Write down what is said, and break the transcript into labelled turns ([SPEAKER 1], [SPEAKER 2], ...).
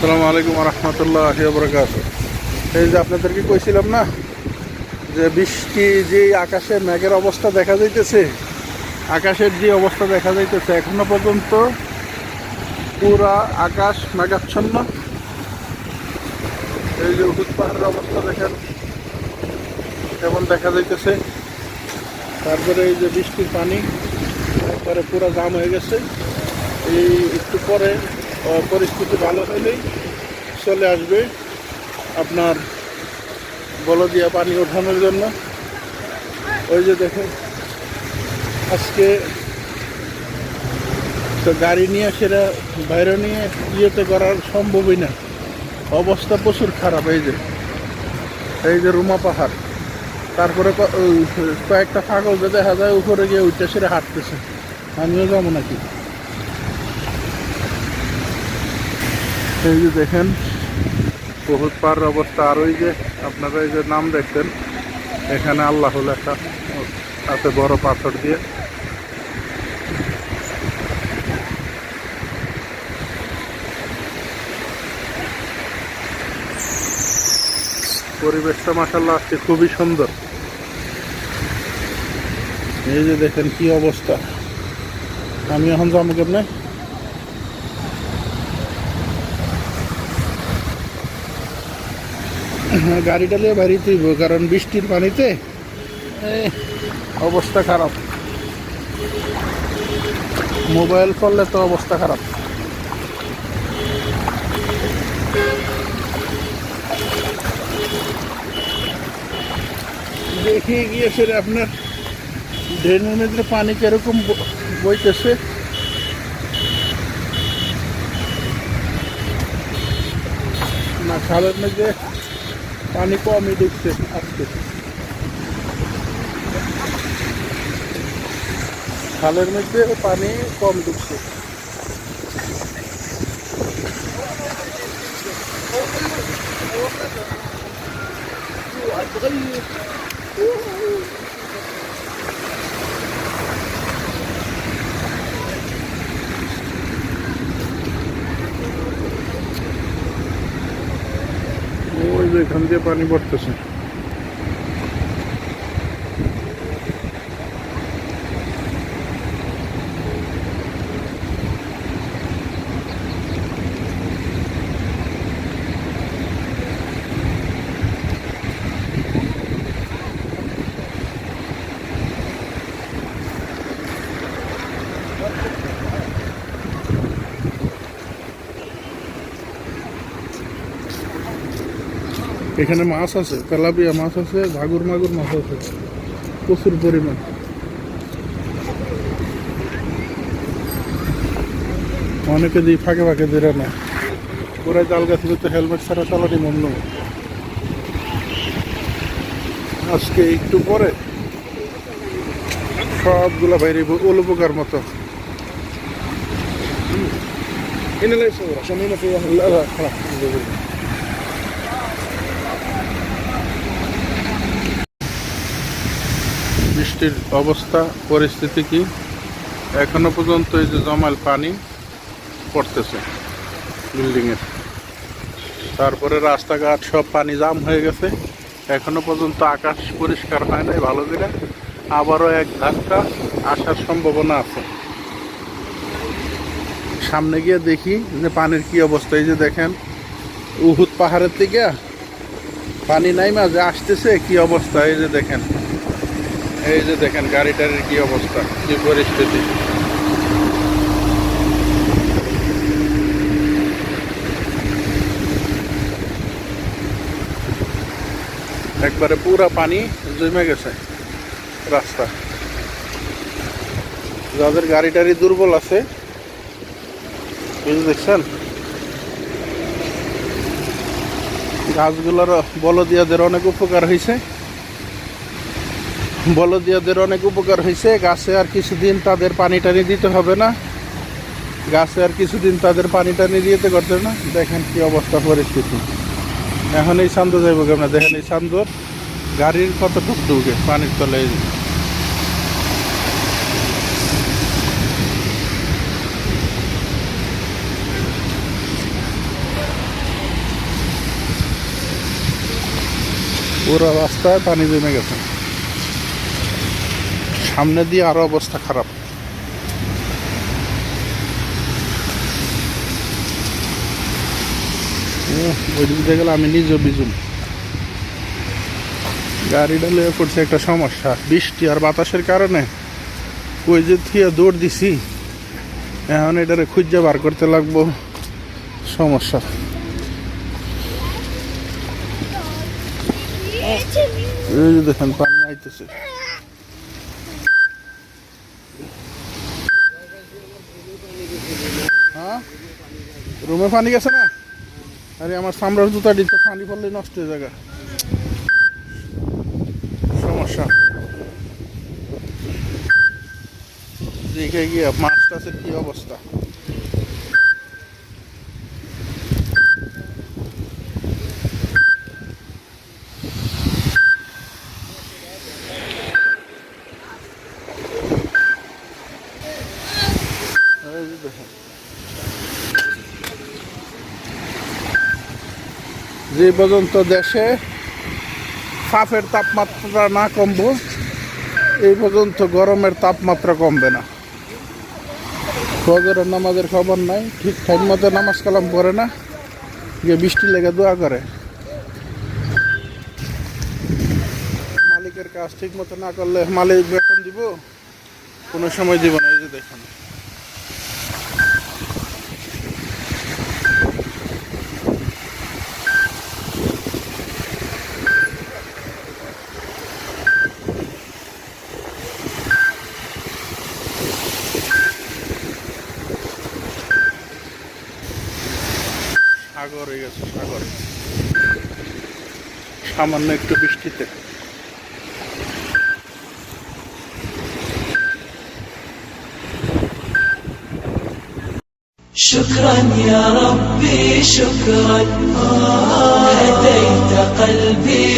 [SPEAKER 1] আসসালামু আলাইকুম রহমতুল্লাহ বরকাত এই যে আপনাদেরকে কইছিলাম না, যে বৃষ্টি যে আকাশে মেঘের অবস্থা দেখা যাইতেছে, আকাশের যে অবস্থা দেখা যাইতেছে এখনও পর্যন্ত পুরা আকাশ মেঘাচ্ছন্ন। এই যে উহুদ পাহাড়ের অবস্থা দেখেন, কেমন দেখা যাইতেছে। তারপরে এই যে বৃষ্টির পানি, একবারে পুরা জাম হয়ে গেছে। এই একটু পরে পরিস্থিতি ভালো হলেই চলে আসবে আপনার বলদিয়া পানি ওঠানোর জন্য। ওই যে দেখেন, আজকে তো গাড়ি নিয়ে সেটা বাইরে নিয়ে ইয়েতে করার সম্ভবই না। অবস্থা প্রচুর খারাপ, এই যে। এই যে রুমা পাহাড়। তারপরে কয়েকটা পাগল যে দেখা যায় উপরে গিয়ে উঠে সেরে হাঁটতেছে। আমিও যাব নাকি? এই যে দেখেন, বহুত পার অবস্থা। আর ওই যে আপনারা এই যে নাম দেখছেন, এখানে আল্লাহ লেখা আছে বড় পাথর দিয়ে। পরিবেশটা মাসাল্লাহ আজকে খুবই সুন্দর। এই যে দেখেন কি অবস্থা। আমি এখন যাব কেমনে? হ্যাঁ, গাড়িটা নিয়ে বাড়িতে তুইব কারণ বৃষ্টির পানিতে অবস্থা খারাপ। মোবাইল করলে তো অবস্থা খারাপ। দেখে গিয়ে ফের আপনার ড্রেনের মধ্যে পানি কীরকম বইতেছে। না খালের মধ্যে পানি কমই ঢুকছে আজকে। খালের মধ্যে পানি কম ঢুকছে এখান দিয়ে পানি পড়তেছে। এখানে মাছ আছে তেলাপিয়া মাছ আছে ভাগুর মাগুর মাছ আছে প্রচুর পরিমাণ অনেকে দিই ফাঁকে ফাঁকে দিলে না পুরাই জাল গাছ তো হেলমেট ছাড়া চালানি মন্দ আজকে একটু পরে সবগুলা বাইরে ওলুপোকার মতো
[SPEAKER 2] هنا لا يصور عشان هنا في واحد لا لا خلاص
[SPEAKER 1] বৃষ্টির অবস্থা, পরিস্থিতি কি? এখনও পর্যন্ত এই যে জমাল পানি পড়তেছে বিল্ডিংয়ের তারপরে রাস্তাঘাট সব পানি জাম হয়ে গেছে। এখনও পর্যন্ত আকাশ পরিষ্কার হয় নাই ভালো করে। আবারও এক ধাক্কা আসার সম্ভাবনা আছে। সামনে গিয়ে দেখি যে পানির কি অবস্থা। এই যে দেখেন, উহুদ পাহাড়ের থেকে পানি নাই মাঝে আসতেছে, কি অবস্থা? এই যে দেখেন এই যে দেখেন গাড়িটার কি অবস্থা, কি পরিস্থিতি। একবারে পুরা পানি জমে গেছে রাস্তা। যাদের গাড়ি টাড়ি দুর্বল আছে দেখছেন, গাছগুলোর বলদিয়াদের অনেক উপকার হয়েছে বলদিয়াদের অনেক উপকার হয়েছে। গাছে আর কিছুদিন তাদের পানি টানি দিতে হবে না। গাছে আর কিছুদিন তাদের পানি টানি দিতে করতে না। দেখেন কি অবস্থা, পরিস্থিতি। এখন এই সান্দ যাইব কেমন? দেখেন এই সান্দ গাড়ির কত টুক ডুবে পানির তলে পুরো রাস্তায় পানি জমে গেছে। সামনে দিয়ে আরও অবস্থা খারাপ। গেলে আমি নিজেও বিজুম। গাড়িটা লয়ে পড়ছে একটা সমস্যা, বৃষ্টি আর বাতাসের কারণে। ওই যে থিয়া দৌড় দিছি, এখন এটারে খুঁজে বার করতে লাগবো। সমস্যা। দেখেন, পানি আইতেছে। রুমে পানি গেছে না? আরে আমার সামরার জুতা দিত পানি পড়লে নষ্ট হয়ে যাবে। সমস্যা। দেখে গিয়ে মাছ টাছের কি অবস্থা। যে পর্যন্ত দেশে সাফের তাপমাত্রা না কমবো, এই পর্যন্ত গরমের তাপমাত্রা কমবে না। ফজরের নামাজের খবর নাই, ঠিক টাইম মতো নামাজ কালাম করে না, গিয়ে বৃষ্টি লেগে দোয়া করে। মালিকের কাজ ঠিক মতো না করলে মালিক বেতন দিব, কোনো সময় দিব না, এই যে দেখেন। সাগর হয়ে গেছে সাগর সামান্য একটু বৃষ্টিতে
[SPEAKER 3] شكرا يا ربي شكرا هديت قلبي